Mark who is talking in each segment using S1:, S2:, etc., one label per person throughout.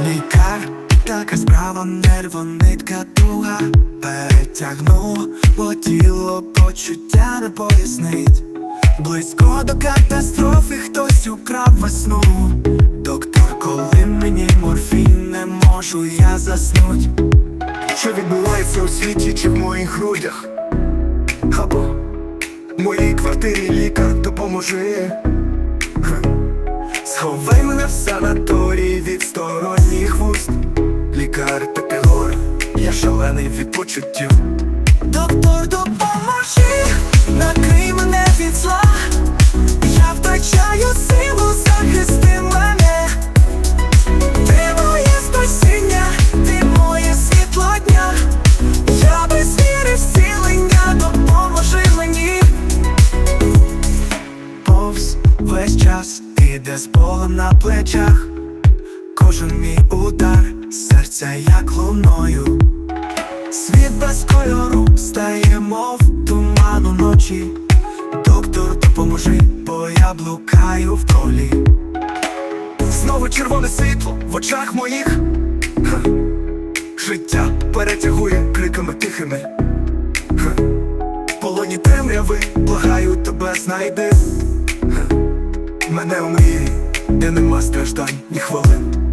S1: Лікар, така справа нервонитка туга Перетягну, бо тіло почуття не пояснить Близько до катастрофи хтось украв весну. Доктор, коли мені морфін не можу я заснуть. Що відбувається у світі чи в моїх грудях? Або в моїй квартирі лікар допоможи Сховай мене в санаторії від сторонніх вуст. Лікар таке гор, я шалений від почуттів. Доктор, допоможи, іде з болем на плечах, кожен мій удар, серця як луною. Світ без кольору стає, мов туман уночі. Доктор, допоможи, бо я блукаю в колі. Знову червоне світло в очах моїх. Ха. Життя перетягує криками тихими. Ха. Полоні темряви, благаю тебе знайди. Мене у мрії, де нема страждань ні хвилин.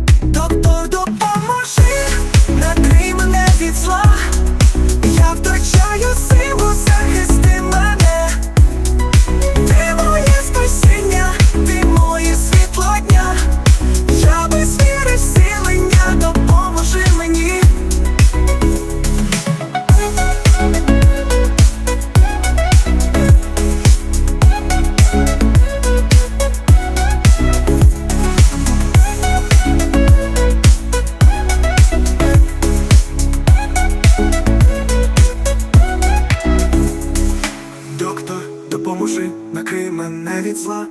S1: Доктор, допоможи, накрий мене від зла.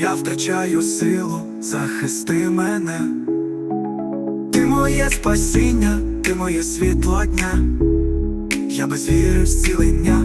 S1: Я втрачаю силу, захисти мене. Ти моє спасіння, ти моє світло дня. Я без віри в зцілення.